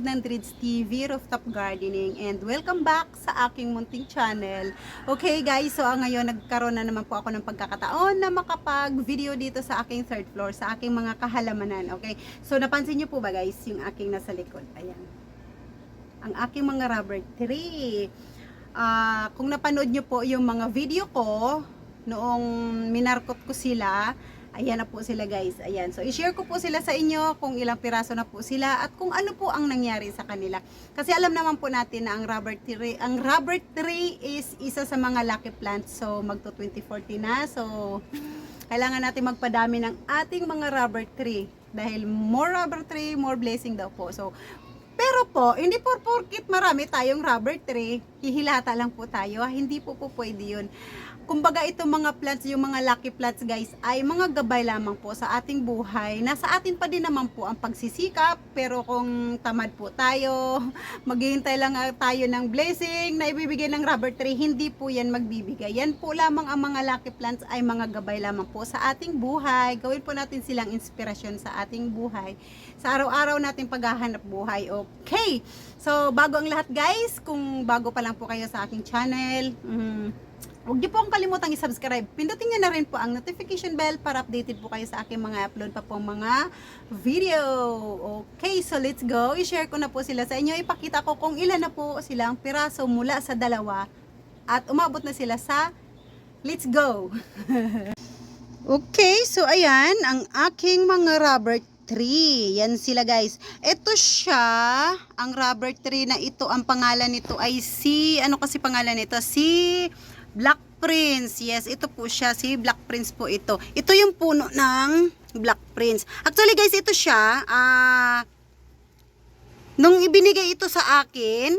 ng Drids TV, Rooftop Gardening, and welcome back sa aking munting channel. Okay guys, so ah, ngayon nagkaroon na naman po ako ng pagkakataon na makapag-video dito sa aking third floor, sa aking mga kahalamanan. Okay, so napansin niyo po ba guys, yung aking nasa likod, ayan. Ang aking mga rubber tree. Ah, kung napanood niyo po yung mga video ko, noong minarkot ko sila, Ayan na po sila guys. Ayan. So, i-share ko po sila sa inyo kung ilang piraso na po sila at kung ano po ang nangyari sa kanila. Kasi alam naman po natin na ang rubber tree, ang rubber tree is isa sa mga lucky plants. So, magto 2040 na. So, kailangan natin magpadami ng ating mga rubber tree. Dahil more rubber tree, more blessing daw po. So, pero po, hindi po porkit marami tayong rubber tree, hihilata lang po tayo. Ah, Hindi po po pwede yun. Kumbaga itong mga plants, yung mga lucky plants guys, ay mga gabay lamang po sa ating buhay. Nasa atin pa din naman po ang pagsisikap, pero kung tamad po tayo, maghihintay lang tayo ng blessing na ibibigay ng rubber tree, hindi po yan magbibigay. Yan po lamang ang mga lucky plants ay mga gabay lamang po sa ating buhay. Gawin po natin silang inspirasyon sa ating buhay. Sa araw-araw natin paghahanap buhay. Okay. So, bago ang lahat guys, kung bago pa lang po kayo sa aking channel, mm, Huwag niyo po akong kalimutang i-subscribe. Pindutin niyo na rin po ang notification bell para updated po kayo sa aking mga upload pa pong mga video. Okay, so let's go. I-share ko na po sila sa inyo. Ipakita ko kung ilan na po silang piraso mula sa dalawa at umabot na sila sa let's go. okay, so ayan ang aking mga rubber tree. Yan sila guys. Ito siya, ang rubber tree na ito, ang pangalan nito ay si, ano kasi pangalan nito? Si Black Prince. Yes, ito po siya. Si Black Prince po ito. Ito yung puno ng Black Prince. Actually guys, ito siya. Ah, nung ibinigay ito sa akin,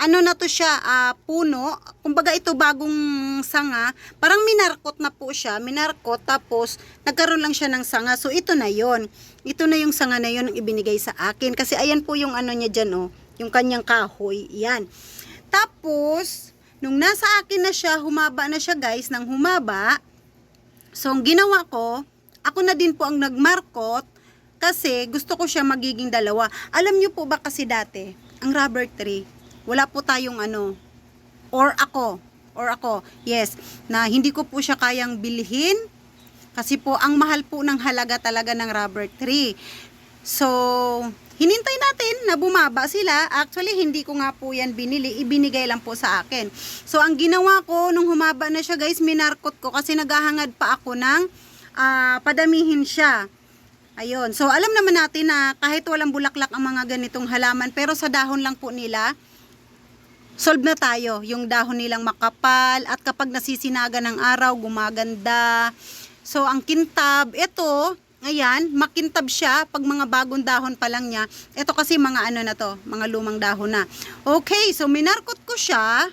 ano na to siya, ah, puno. Kumbaga ito bagong sanga. Parang minarkot na po siya. Minarkot tapos nagkaroon lang siya ng sanga. So ito na yon Ito na yung sanga na yon ang ibinigay sa akin. Kasi ayan po yung ano niya dyan oh. Yung kanyang kahoy. Yan. Tapos, nung nasa akin na siya, humaba na siya guys, nang humaba. So, ang ginawa ko, ako na din po ang nagmarkot kasi gusto ko siya magiging dalawa. Alam niyo po ba kasi dati, ang rubber tree, wala po tayong ano, or ako, or ako, yes, na hindi ko po siya kayang bilhin kasi po ang mahal po ng halaga talaga ng rubber tree. So, hinintay natin na bumaba sila. Actually, hindi ko nga po yan binili. Ibinigay lang po sa akin. So, ang ginawa ko nung humaba na siya guys, minarkot ko kasi naghahangad pa ako ng ah, padamihin siya. Ayun. So, alam naman natin na kahit walang bulaklak ang mga ganitong halaman, pero sa dahon lang po nila, solve na tayo. Yung dahon nilang makapal at kapag nasisinaga ng araw, gumaganda. So, ang kintab, ito, ayan, makintab siya pag mga bagong dahon pa lang niya. Ito kasi mga ano na to, mga lumang dahon na. Okay, so minarkot ko siya.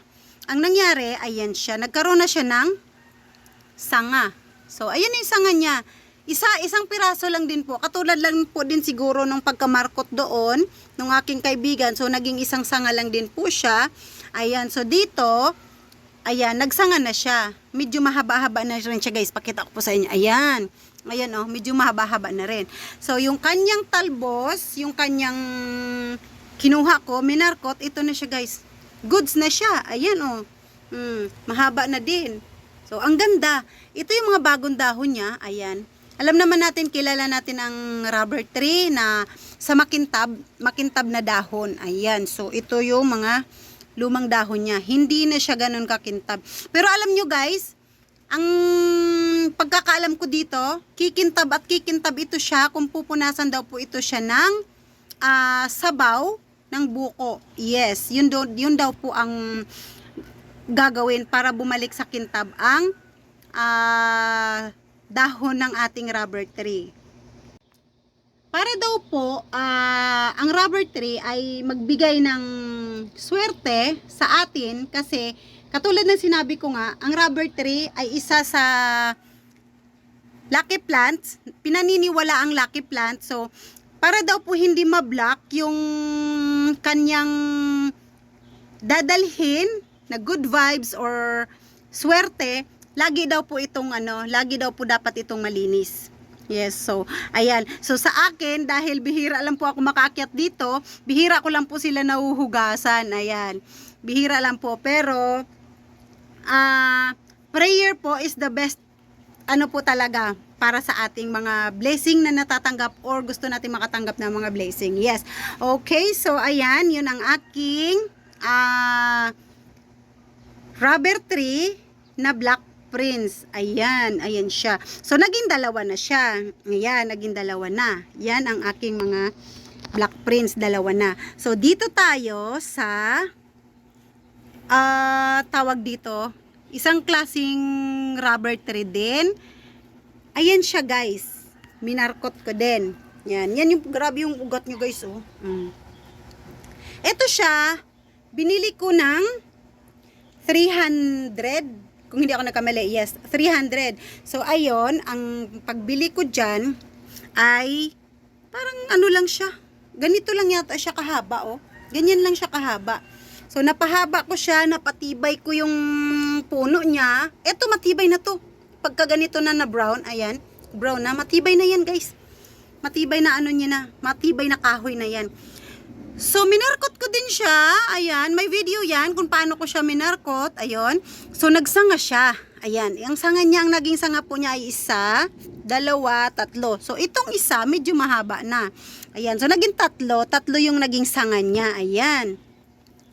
Ang nangyari, ayan siya. Nagkaroon na siya ng sanga. So, ayan yung sanga niya. Isa, isang piraso lang din po. Katulad lang po din siguro nung pagkamarkot doon, nung aking kaibigan. So, naging isang sanga lang din po siya. Ayan, so dito, ayan, nagsanga na siya. Medyo mahaba-haba na rin siya guys. Pakita ko po sa inyo. Ayan. Ayan oh, medyo mahaba-haba na rin. So, yung kanyang talbos, yung kanyang kinuha ko, minarkot, ito na siya guys. Goods na siya. Ayan oh. Hmm, mahaba na din. So, ang ganda. Ito yung mga bagong dahon niya. Ayan. Alam naman natin, kilala natin ang rubber tree na sa makintab, makintab na dahon. Ayan. So, ito yung mga lumang dahon niya. Hindi na siya ganun kakintab. Pero alam nyo guys, ang pagkakaalam ko dito, kikintab at kikintab ito siya kung pupunasan daw po ito siya ng ah, sabaw ng buko. Yes, yun, do, yun daw po ang gagawin para bumalik sa kintab ang ah, dahon ng ating rubber tree. Para daw po, ah, ang rubber tree ay magbigay ng swerte sa atin kasi katulad ng sinabi ko nga, ang rubber tree ay isa sa lucky plants, pinaniniwala ang lucky plant. So, para daw po hindi ma-block yung kanyang dadalhin na good vibes or swerte, lagi daw po itong ano, lagi daw po dapat itong malinis. Yes, so, ayan. So, sa akin, dahil bihira lang po ako makaakyat dito, bihira ko lang po sila nahuhugasan. Ayan. Bihira lang po. Pero, ah, prayer po is the best, ano po talaga, para sa ating mga blessing na natatanggap or gusto natin makatanggap ng mga blessing. Yes. Okay, so, ayan, yun ang aking, ah, rubber tree na black prince. Ayan, ayan siya. So, naging dalawa na siya. Ayan, naging dalawa na. Yan ang aking mga black prince, dalawa na. So, dito tayo sa, ah, tawag dito, isang klasing rubber tree din. Ayan siya, guys. Minarkot ko din. Yan, yan yung, grabe yung ugat nyo, guys, oh. Mm. Ito siya, binili ko ng 300 kung hindi ako nagkamali, yes, 300. So, ayon ang pagbili ko dyan ay parang ano lang siya. Ganito lang yata siya kahaba, oh. Ganyan lang siya kahaba. So, napahaba ko siya, napatibay ko yung puno niya. Eto, matibay na to. Pagka ganito na na brown, ayan, brown na, matibay na yan, guys. Matibay na ano niya na, matibay na kahoy na yan. So, minarkot ko din siya. Ayan, may video yan kung paano ko siya minarkot. Ayun. So, nagsanga siya. Ayan, ang sanga niya, ang naging sanga po niya ay isa, dalawa, tatlo. So, itong isa, medyo mahaba na. Ayan, so naging tatlo. Tatlo yung naging sanga niya. Ayan.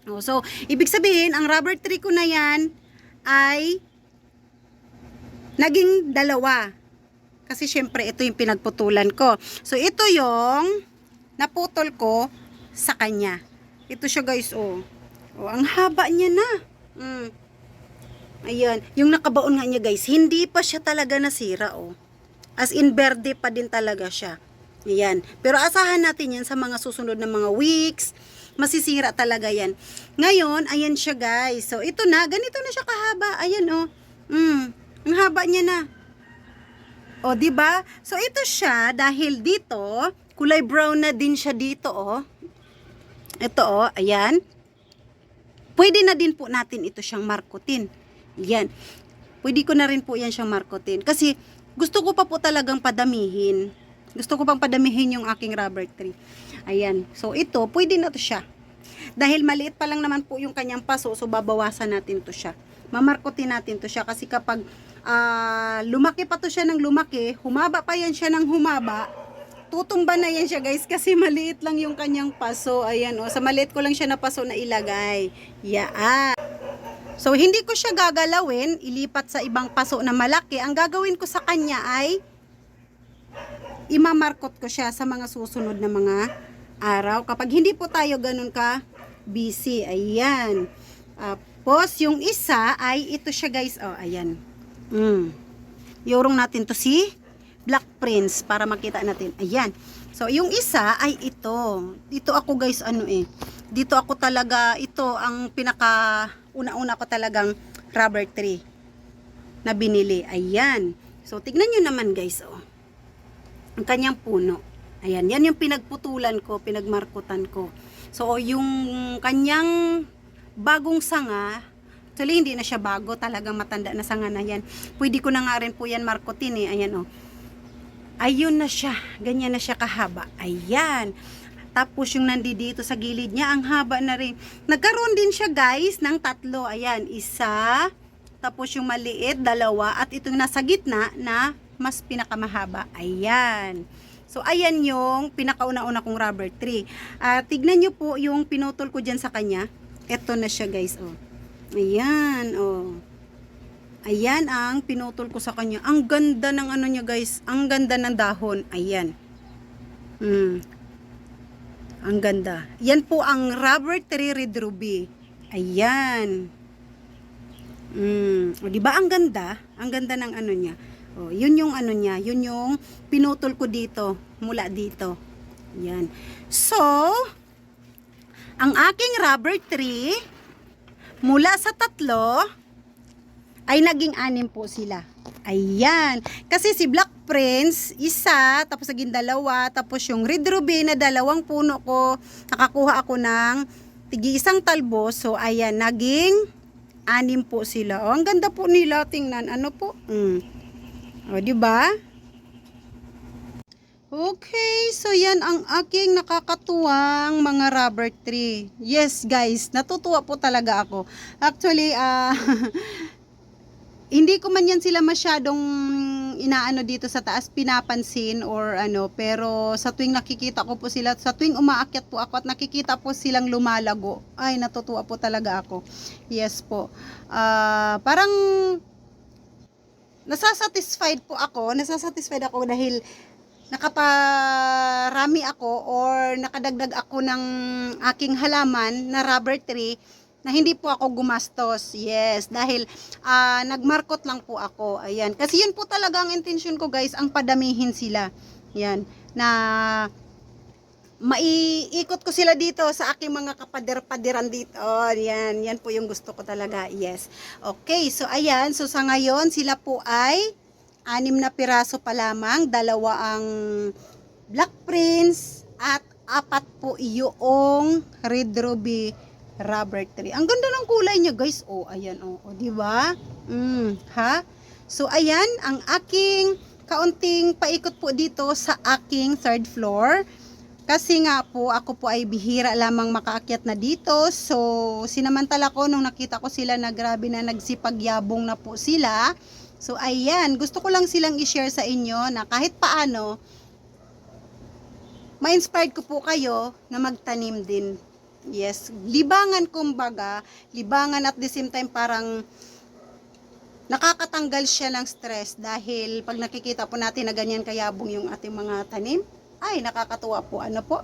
Oh, so, ibig sabihin, ang rubber tree ko na yan ay naging dalawa. Kasi syempre, ito yung pinagputulan ko. So, ito yung naputol ko sa kanya. Ito siya guys, oh. Oh, ang haba niya na. Mm. Ayan. Yung nakabaon nga niya guys, hindi pa siya talaga nasira, oh. As in, verde pa din talaga siya. Ayan. Pero asahan natin yan sa mga susunod na mga weeks. Masisira talaga yan. Ngayon, ayan siya guys. So, ito na. Ganito na siya kahaba. Ayan, oh. Mm. Ang haba niya na. O, di ba? So, ito siya dahil dito, kulay brown na din siya dito, oh. Ito, oh, ayan. Pwede na din po natin ito siyang markutin. Yan. Pwede ko na rin po yan siyang markutin. Kasi, gusto ko pa po talagang padamihin. Gusto ko pang padamihin yung aking rubber tree. Ayan. So, ito, pwede na to siya. Dahil maliit pa lang naman po yung kanyang paso, so babawasan natin to siya. Mamarkutin natin to siya kasi kapag ah, lumaki pa to siya ng lumaki, humaba pa yan siya ng humaba, tutumba na yan siya guys kasi maliit lang yung kanyang paso. Ayan o, sa maliit ko lang siya na paso na ilagay. Yaan. So, hindi ko siya gagalawin, ilipat sa ibang paso na malaki. Ang gagawin ko sa kanya ay imamarkot ko siya sa mga susunod na mga araw. Kapag hindi po tayo ganun ka busy, ayan. Tapos, yung isa ay ito siya guys. Oh, ayan. Mm. Yorong natin to si Black Prince para makita natin. Ayan. So, yung isa ay ito. Dito ako guys, ano eh. Dito ako talaga, ito ang pinaka una-una ko talagang rubber tree na binili. Ayan. So, tignan nyo naman guys, oh. Ang kanyang puno. Ayan, yan yung pinagputulan ko, pinagmarkutan ko. So, yung kanyang bagong sanga, actually hindi na siya bago, talagang matanda na sanga na yan. Pwede ko na nga rin po yan markutin eh. Ayan, oh. Ayun na siya. Ganyan na siya kahaba. Ayan. Tapos yung nandito sa gilid niya, ang haba na rin. Nagkaroon din siya guys ng tatlo. Ayan, isa. Tapos yung maliit, dalawa. At itong nasa gitna na mas pinakamahaba. Ayan. So, ayan yung pinakauna-una kong rubber tree. Ah, tignan nyo po yung pinutol ko dyan sa kanya. Ito na siya guys, oh. Ayan, oh. Ayan ang pinutol ko sa kanya. Ang ganda ng ano niya guys. Ang ganda ng dahon. Ayan. Hmm. Ang ganda. Yan po ang rubber tree red ruby. Ayan. Hmm. O, di ba ang ganda? Ang ganda ng ano niya. O, yun yung ano niya. Yun yung pinutol ko dito. Mula dito. Yan. So, ang aking rubber tree, mula sa tatlo, ay naging anim po sila. Ayan. Kasi si Black Prince, isa, tapos naging dalawa, tapos yung Red Ruby na dalawang puno ko, nakakuha ako ng tigi isang talbos. So, ayan, naging anim po sila. Oh, ang ganda po nila, tingnan. Ano po? Mm. O, di ba? Okay, so yan ang aking nakakatuwang mga rubber tree. Yes, guys, natutuwa po talaga ako. Actually, ah hindi ko man yan sila masyadong inaano dito sa taas pinapansin or ano pero sa tuwing nakikita ko po sila sa tuwing umaakyat po ako at nakikita po silang lumalago ay natutuwa po talaga ako yes po Ah, parang nasasatisfied po ako nasasatisfied ako dahil nakaparami ako or nakadagdag ako ng aking halaman na rubber tree na hindi po ako gumastos. Yes, dahil ah, nagmarkot lang po ako. Ayan. Kasi yun po talaga ang intention ko guys, ang padamihin sila. Yan. Na maiikot ko sila dito sa aking mga kapader-paderan dito. Yan, yan po yung gusto ko talaga. Yes. Okay, so ayan. So sa ngayon, sila po ay anim na piraso pa lamang. Dalawa ang Black Prince at apat po yung Red Ruby rubber tree. Ang ganda ng kulay niya, guys. Oh, ayan oh, oh 'di ba? Mm, ha? So ayan ang aking kaunting paikot po dito sa aking third floor. Kasi nga po, ako po ay bihira lamang makaakyat na dito. So, sinamantala ko nung nakita ko sila na grabe na nagsipagyabong na po sila. So, ayan, gusto ko lang silang i-share sa inyo na kahit paano, ma-inspired ko po kayo na magtanim din. Yes, libangan kumbaga, libangan at the same time parang nakakatanggal siya ng stress dahil pag nakikita po natin na ganyan kayabong yung ating mga tanim, ay nakakatuwa po. Ano po?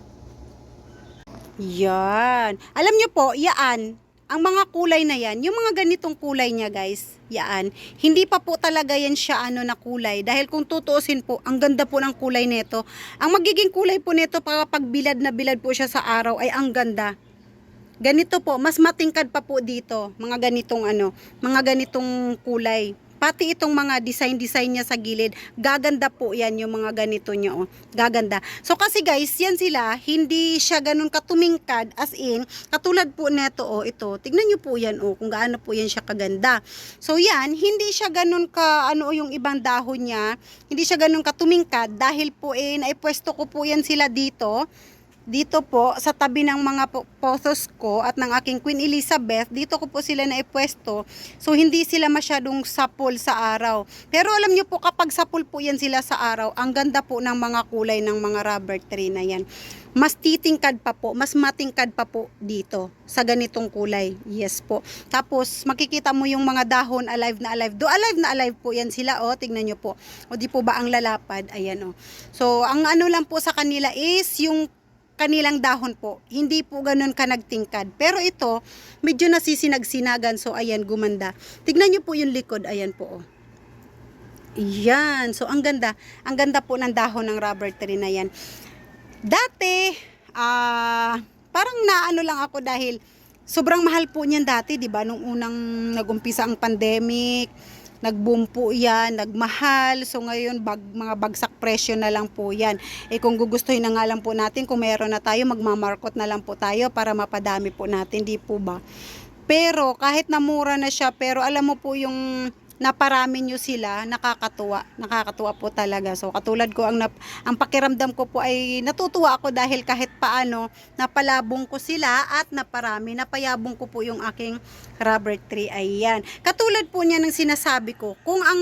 Yan. Alam nyo po, yaan, ang mga kulay na yan, yung mga ganitong kulay niya guys, yaan, hindi pa po talaga yan siya ano na kulay. Dahil kung tutuusin po, ang ganda po ng kulay nito. Ang magiging kulay po nito pag bilad na bilad po siya sa araw ay ang ganda. Ganito po, mas matingkad pa po dito, mga ganitong ano, mga ganitong kulay. Pati itong mga design-design niya sa gilid, gaganda po yan yung mga ganito niya, oh. Gaganda. So kasi guys, yan sila, hindi siya ganun katumingkad, as in, katulad po neto, oh, ito. Tignan niyo po yan, oh, kung gaano po yan siya kaganda. So yan, hindi siya ganun ka, ano, yung ibang dahon niya, hindi siya ganun katumingkad, dahil po, eh, naipwesto ko po yan sila dito, dito po sa tabi ng mga po- pothos ko at ng aking Queen Elizabeth, dito ko po sila naipwesto. So hindi sila masyadong sapol sa araw. Pero alam nyo po kapag sapol po yan sila sa araw, ang ganda po ng mga kulay ng mga rubber tree na yan. Mas titingkad pa po, mas matingkad pa po dito sa ganitong kulay. Yes po. Tapos makikita mo yung mga dahon alive na alive. Do alive na alive po yan sila. O, tignan nyo po. O di po ba ang lalapad? Ayan o. So ang ano lang po sa kanila is yung kanilang dahon po. Hindi po ganun ka nagtingkad. Pero ito, medyo nasisinag-sinagan. So, ayan, gumanda. Tignan nyo po yung likod. Ayan po. Oh. Yan. So, ang ganda. Ang ganda po ng dahon ng rubber tree na yan. Dati, ah, parang naano lang ako dahil sobrang mahal po niyan dati, 'di ba? Nung unang nagumpisa ang pandemic, nagboom po yan, nagmahal. So ngayon, bag, mga bagsak presyo na lang po yan. Eh kung gugustuhin na nga lang po natin, kung meron na tayo, magmamarkot na lang po tayo para mapadami po natin, di po ba? Pero kahit namura na siya, pero alam mo po yung naparami nyo sila, nakakatuwa. Nakakatuwa po talaga. So, katulad ko, ang, nap, ang pakiramdam ko po ay natutuwa ako dahil kahit paano, napalabong ko sila at naparami. Napayabong ko po yung aking rubber tree. Ayan. Katulad po niya ng sinasabi ko, kung ang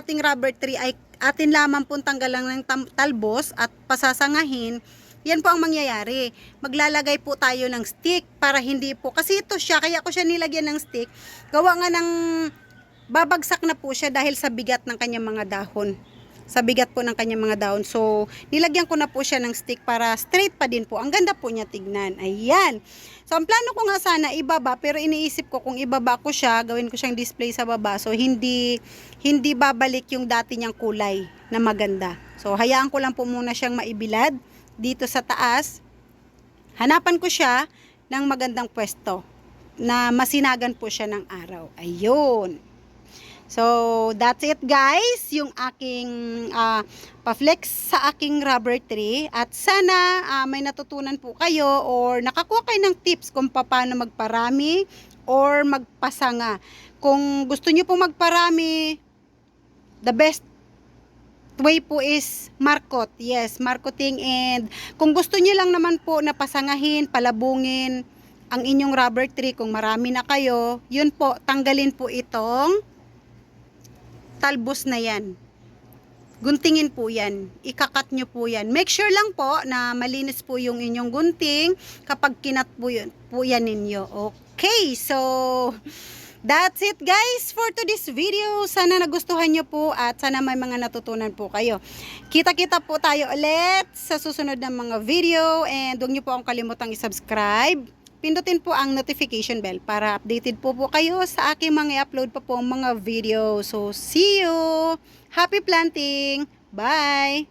ating rubber tree ay atin lamang pong tanggalan ng talbos at pasasangahin, yan po ang mangyayari. Maglalagay po tayo ng stick para hindi po, kasi ito siya, kaya ko siya nilagyan ng stick, gawa nga ng babagsak na po siya dahil sa bigat ng kanyang mga dahon. Sa bigat po ng kanyang mga dahon. So, nilagyan ko na po siya ng stick para straight pa din po. Ang ganda po niya tignan. Ayan. So, ang plano ko nga sana ibaba, pero iniisip ko kung ibaba ko siya, gawin ko siyang display sa baba. So, hindi, hindi babalik yung dati niyang kulay na maganda. So, hayaan ko lang po muna siyang maibilad dito sa taas. Hanapan ko siya ng magandang pwesto na masinagan po siya ng araw. Ayun. So, that's it guys, yung aking ah, pa-flex sa aking rubber tree. At sana ah, may natutunan po kayo or nakakuha kayo ng tips kung paano magparami or magpasanga. Kung gusto nyo po magparami, the best way po is markot. Yes, marketing and kung gusto niyo lang naman po na pasangahin, palabungin ang inyong rubber tree kung marami na kayo, yun po, tanggalin po itong talbos na yan. Guntingin po yan. Ikakat nyo po yan. Make sure lang po na malinis po yung inyong gunting kapag kinat po, yun, po yan ninyo. Okay, so that's it guys for today's video. Sana nagustuhan nyo po at sana may mga natutunan po kayo. Kita-kita po tayo ulit sa susunod na mga video and huwag nyo po akong kalimutang i-subscribe. Pindutin po ang notification bell para updated po po kayo sa aking mga i-upload pa po mga video. So, see you! Happy planting! Bye!